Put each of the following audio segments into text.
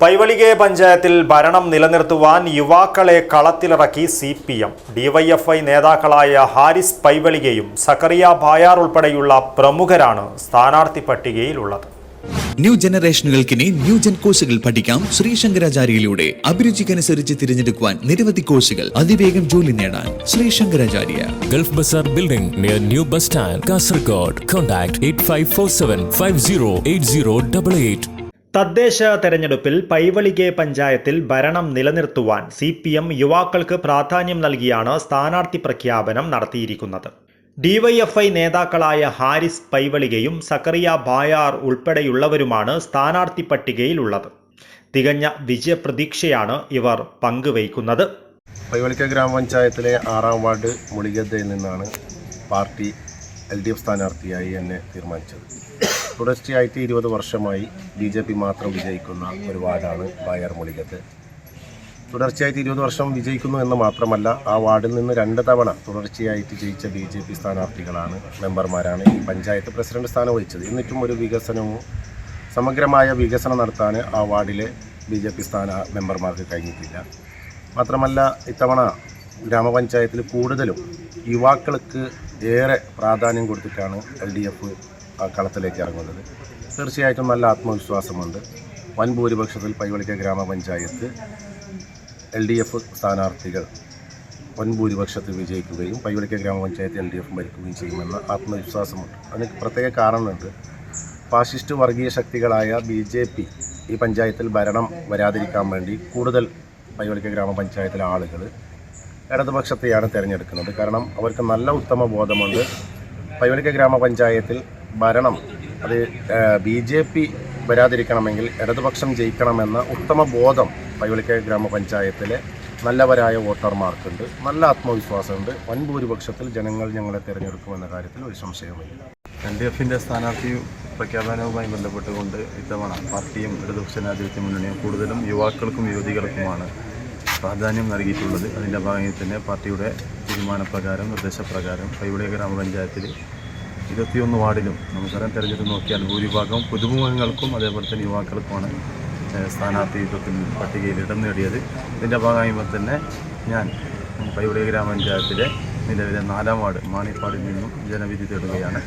പൈവളികെ പഞ്ചായത്തിൽ ഭരണം നിലനിർത്തുവാൻ യുവാക്കളെ കളത്തിലിറക്കി സി പി എം ഡിവൈഎഫ്ഐ നേതാക്കളായ ഹാരിസ് പൈവളികയും സക്കറിയ ബായാർ ഉൾപ്പെടെയുള്ള പ്രമുഖരാണ് സ്ഥാനാർത്ഥി പട്ടികയിലുള്ളത് ന്യൂ ജനറേഷനുകൾക്കിനി ന്യൂ ജൻ കോഴ്സുകൾ പഠിക്കാം ശ്രീശങ്കരാചാര്യയിലൂടെ അഭിരുചിക്കനുസരിച്ച് തിരഞ്ഞെടുക്കുവാൻ നിരവധി കോഴ്സുകൾ അതിവേഗം ജോലി നേടാൻ Sree Sankaracharya Gulf Bazaar Building near New Bus Stand, Kasargod. Contact 8547 508088. തദ്ദേശ തെരഞ്ഞെടുപ്പിൽ പൈവളികെ പഞ്ചായത്തിൽ ഭരണം നിലനിർത്തുവാൻ സി പി എം യുവാക്കൾക്ക് പ്രാധാന്യം നൽകിയാണ് സ്ഥാനാർത്ഥി പ്രഖ്യാപനം നടത്തിയിരിക്കുന്നത്. ഡിവൈഎഫ്ഐ നേതാക്കളായ ഹാരിസ് പൈവളികയും സക്കറിയ ബായാർ ഉൾപ്പെടെയുള്ളവരുമാണ് സ്ഥാനാർത്ഥി പട്ടികയിലുള്ളത്. തികഞ്ഞ വിജയപ്രതീക്ഷയാണ് ഇവർ പങ്കുവയ്ക്കുന്നത്. പൈവളിക്ക ഗ്രാമപഞ്ചായത്തിലെ ആറാം വാർഡ് മുളിഗദ്ദയിൽ നിന്നാണ് പാർട്ടി എൽ ഡി എഫ് സ്ഥാനാർത്ഥിയായി എന്നെ തീരുമാനിച്ചത്. തുടർച്ചയായിട്ട് ഇരുപത് വർഷമായി ബി ജെ പി മാത്രം വിജയിക്കുന്ന ഒരു വാർഡാണ് ബായർ മുളികത്ത്. തുടർച്ചയായിട്ട് ഇരുപത് വർഷം വിജയിക്കുന്നു എന്ന് മാത്രമല്ല ആ വാർഡിൽ നിന്ന് രണ്ട് തവണ തുടർച്ചയായിട്ട് ജയിച്ച ബി ജെ പി സ്ഥാനാർത്ഥികളാണ് മെമ്പർമാരാണ് ഈ പഞ്ചായത്ത് പ്രസിഡന്റ് സ്ഥാനം വഹിച്ചത് എന്നിട്ടും ഒരു വികസനവും സമഗ്രമായ വികസനം നടത്താൻ ആ വാർഡിലെ ബി ജെ പി സ്ഥാന മെമ്പർമാർക്ക് കഴിഞ്ഞിട്ടില്ല. മാത്രമല്ല ഇത്തവണ ഗ്രാമപഞ്ചായത്തിൽ കൂടുതലും യുവാക്കൾക്ക് ഏറെ പ്രാധാന്യം കൊടുത്തിട്ടാണ് എൽ ഡി എഫ് കളത്തിലേക്ക് ഇറങ്ങുന്നത്. തീർച്ചയായിട്ടും നല്ല ആത്മവിശ്വാസമുണ്ട്. വൻ ഭൂരിപക്ഷത്തിൽ പൈവളിക്ക ഗ്രാമപഞ്ചായത്ത് എൽ ഡി എഫ് സ്ഥാനാർത്ഥികൾ വൻ ഭൂരിപക്ഷത്തിൽ വിജയിക്കുകയും പൈവളിക്ക ഗ്രാമപഞ്ചായത്ത് എൽ ഡി എഫ് ഭരിക്കുകയും ചെയ്യുമെന്ന ആത്മവിശ്വാസമുണ്ട്. അതിന് പ്രത്യേക കാരണമുണ്ട്. ഫാഷിസ്റ്റ് വർഗീയ ശക്തികളായ ബി ജെ പി ഈ പഞ്ചായത്തിൽ ഭരണം വരാതിരിക്കാൻ വേണ്ടി കൂടുതൽ പൈവളിക്ക ഗ്രാമപഞ്ചായത്തിലെ ആളുകൾ ഇടതുപക്ഷത്തെയാണ് തിരഞ്ഞെടുക്കുന്നത്. കാരണം അവർക്ക് നല്ല ഉത്തമ ബോധമുണ്ട് പൈവളിക്ക ഗ്രാമപഞ്ചായത്തിൽ ഭരണം അത് ബി ജെ പി വരാതിരിക്കണമെങ്കിൽ ഇടതുപക്ഷം ജയിക്കണമെന്ന ഉത്തമ ബോധം പൈവളിക്ക ഗ്രാമപഞ്ചായത്തിലെ നല്ലവരായ വോട്ടർമാർക്കുണ്ട്. നല്ല ആത്മവിശ്വാസമുണ്ട്. വൻ ഭൂരിപക്ഷത്തിൽ ജനങ്ങൾ ഞങ്ങളെ തിരഞ്ഞെടുക്കുമെന്ന കാര്യത്തിൽ ഒരു സംശയവുമില്ല. എൽ ഡി എഫിന്റെ സ്ഥാനാർത്ഥി പ്രഖ്യാപനവുമായി ബന്ധപ്പെട്ടുകൊണ്ട് ഇത്തവണ പാർട്ടിയും ഇടതുപക്ഷ ജനാധിപത്യ മുന്നണിയും കൂടുതലും യുവാക്കൾക്കും യുവതികൾക്കുമാണ് പ്രാധാന്യം നൽകിയിട്ടുള്ളത്. അതിന്റെ ഭാഗമായി തന്നെ പാർട്ടിയുടെ തീരുമാനപ്രകാരം നിർദ്ദേശപ്രകാരം കൈവിളിയ ഗ്രാമപഞ്ചായത്തിൽ ഇരുപത്തിയൊന്ന് വാർഡിലും നമുക്കറിയാം തെരഞ്ഞെടുപ്പ് നോക്കിയാൽ ഭൂരിഭാഗം പുതുമുഖങ്ങൾക്കും അതേപോലെ തന്നെ യുവാക്കൾക്കുമാണ് സ്ഥാനാർത്ഥിത്വത്തിൽ പട്ടികയിൽ ഇടം നേടിയത്. ഇതിന്റെ ഭാഗമായി തന്നെ ഞാൻ പൈവിളിയ ഗ്രാമപഞ്ചായത്തിലെ നിലവിലെ നാലാം വാർഡ് മാണിപ്പാടിൽ നിന്നും ജനവിധി തേടുകയാണ്.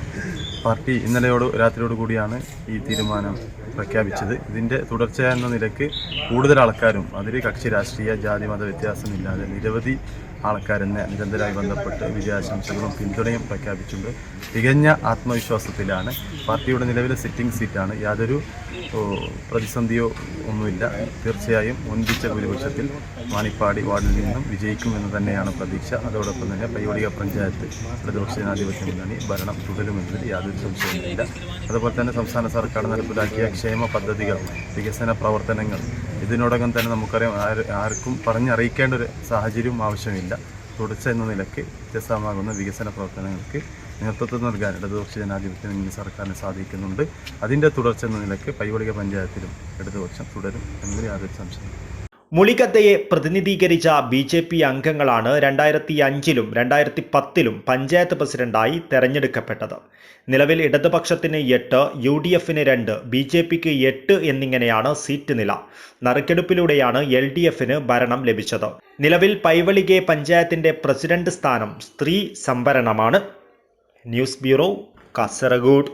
പാർട്ടി ഇന്നലെയോട് രാത്രിയോട് കൂടിയാണ് ഈ തീരുമാനം പ്രഖ്യാപിച്ചത്. ഇതിന്റെ തുടർച്ച എന്ന നിലയ്ക്ക് കൂടുതൽ ആൾക്കാരും അതിൽ കക്ഷി രാഷ്ട്രീയ ജാതി മത വ്യത്യാസമില്ലാതെ നിരവധി ആൾക്കാരെന്നെ നിരന്തരമായി ബന്ധപ്പെട്ട് വിജയാശംസകളും പിന്തുണയും പ്രഖ്യാപിച്ചുകൊണ്ട് തികഞ്ഞ ആത്മവിശ്വാസത്തിലാണ്. പാർട്ടിയുടെ നിലവിലെ സിറ്റിംഗ് സീറ്റാണ് യാതൊരു പ്രതിസന്ധിയോ ഒന്നുമില്ല. തീർച്ചയായും ഒന്നിച്ച ഭൂരിപക്ഷത്തിൽ മാണിപ്പാടി വാർഡിൽ നിന്നും വിജയിക്കുമെന്ന് തന്നെയാണ് പ്രതീക്ഷ. അതോടൊപ്പം തന്നെ പയ്യോടിക പഞ്ചായത്ത് പ്രതിപക്ഷ ജനാധിപത്യ മുന്നണി ഭരണം തുടരുമെന്നതിൽ യാതൊരു സംശയവുമില്ല. അതുപോലെ തന്നെ സംസ്ഥാന സർക്കാർ നടപ്പിലാക്കിയ ക്ഷേമ പദ്ധതികൾ വികസന പ്രവർത്തനങ്ങൾ ഇതിനോടകം തന്നെ നമുക്കറിയാം ആർക്കും പറഞ്ഞറിയിക്കേണ്ട ഒരു സാഹചര്യവും ആവശ്യമില്ല. തുടർച്ച എന്ന നിലയ്ക്ക് വ്യത്യസ്തമാകുന്ന വികസന പ്രവർത്തനങ്ങൾക്ക് നേതൃത്വം നൽകാൻ ഇടതുപക്ഷ ജനാധിപത്യ മുന്നണി സർക്കാരിന് സാധിക്കുന്നുണ്ട്. അതിന്റെ തുടർച്ച എന്ന നിലയ്ക്ക് പൈവളിക പഞ്ചായത്തിലും ഇടതുപക്ഷം തുടരും. എന്നതിൽ യാതൊരു സംശയം മുളികത്തയെ പ്രതിനിധീകരിച്ച ബി ജെ പി അംഗങ്ങളാണ് രണ്ടായിരത്തി അഞ്ചിലും രണ്ടായിരത്തി പത്തിലും പഞ്ചായത്ത് പ്രസിഡന്റായി തെരഞ്ഞെടുക്കപ്പെട്ടത്. നിലവിൽ ഇടതുപക്ഷത്തിന് എട്ട് യു ഡി എഫിന് രണ്ട് ബി ജെ പിക്ക് എട്ട് എന്നിങ്ങനെയാണ് സീറ്റ് നില. നറുക്കെടുപ്പിലൂടെയാണ് എൽ ഡി എഫിന് ഭരണം ലഭിച്ചത്. നിലവിൽ പൈവളികെ പഞ്ചായത്തിന്റെ പ്രസിഡന്റ് സ്ഥാനം സ്ത്രീ സംവരണമാണ്. News bureau Kasaragod.